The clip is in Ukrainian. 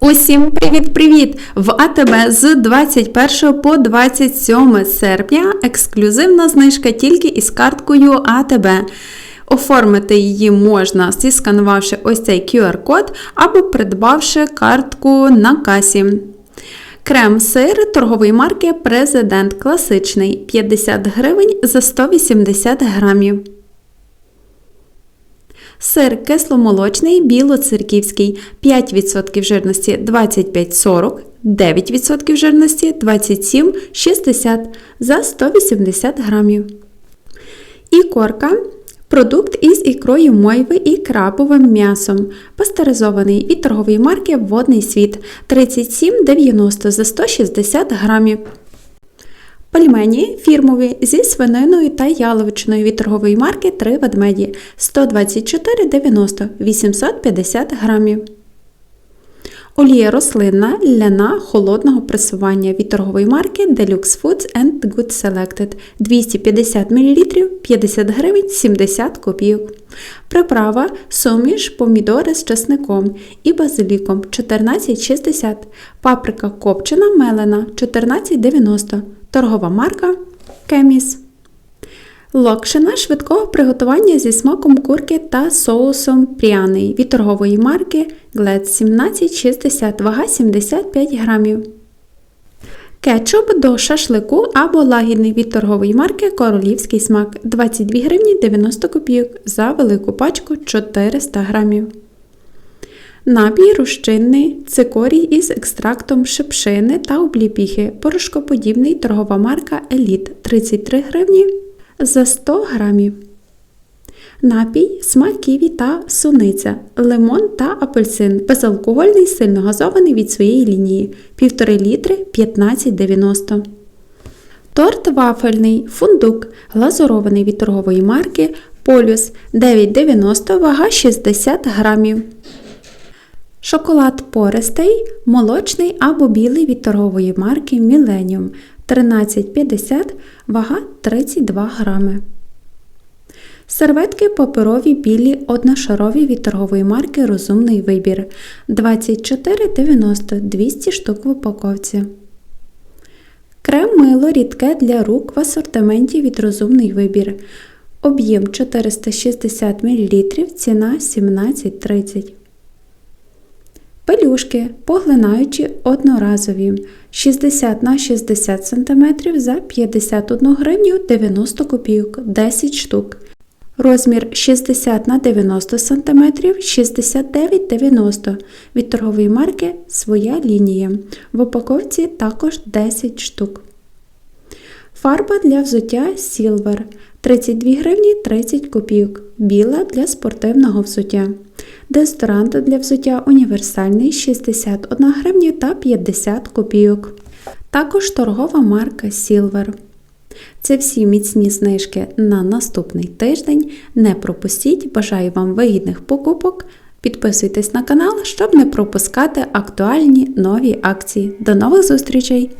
Усім привіт-привіт! В АТБ з 21 по 27 серпня ексклюзивна знижка тільки із карткою АТБ. Оформити її можна, зісканувавши ось цей QR-код або придбавши картку на касі. Крем-сир торгової марки Президент класичний 50 гривень за 180 грамів. Сир кисломолочний білоцерківський 5% жирності 25,40, 9% жирності 27,60 за 180 грамів. Ікорка продукт із ікрою мойви і крабовим м'ясом, пастеризований від торгової марки Водний світ 37,90 за 160 грамів. Пельмені фірмові зі свининою та яловичиною від торгової марки 3 ведмеді 124,90 850 грамів. Олія рослинна ляна холодного пресування від торгової марки Deluxe Foods and Good Selected 250 мл 50 гривень 70 копійок. Приправа суміш помідори з чесником і базиліком 14,60 Паприка копчена мелена 14,90 Торгова марка Кеміс. Локшина швидкого приготування зі смаком курки та соусом пряний від торгової марки Glad 1760, вага 75 грамів. Кетчуп до шашлику або лагідний від торгової марки Королівський смак 22 гривні 90 копійок за велику пачку 400 грамів. Напій розчинний цикорій із екстрактом шипшини та обліпіхи, порошкоподібний торгова марка Еліт 33 гривні за 100 грамів. Напій, смак ківі та суниця, лимон та апельсин, безалкогольний, сильно газований від своєї лінії 1,5 літри 15,90. Торт вафельний, фундук, глазурований від торгової марки Полюс 9,90 вага 60 грамів. Шоколад пористий, молочний або білий від торгової марки Millennium 13,50 вага 32 грами. Серветки паперові білі одношарові від торгової марки Розумний вибір 24,90 200 штук в упаковці. Крем мило рідке для рук в асортименті від Розумний вибір. Об'єм 460 мл, ціна 17,30 Пелюшки поглинаючі одноразові 60 на 60 см за 51 гривню 90 копійок 10 штук. Розмір 60 на 90 см 69,90 від торгової марки Своя лінія. В упаковці також 10 штук. Фарба для взуття Silver 32 гривні 30 копійок. Біла для спортивного взуття. Дезодорант для взуття універсальний 61 гривня та 50 копійок. Також торгова марка Silver. Це всі міцні знижки на наступний тиждень. Не пропустіть, бажаю вам вигідних покупок. Підписуйтесь на канал, щоб не пропускати актуальні нові акції. До нових зустрічей!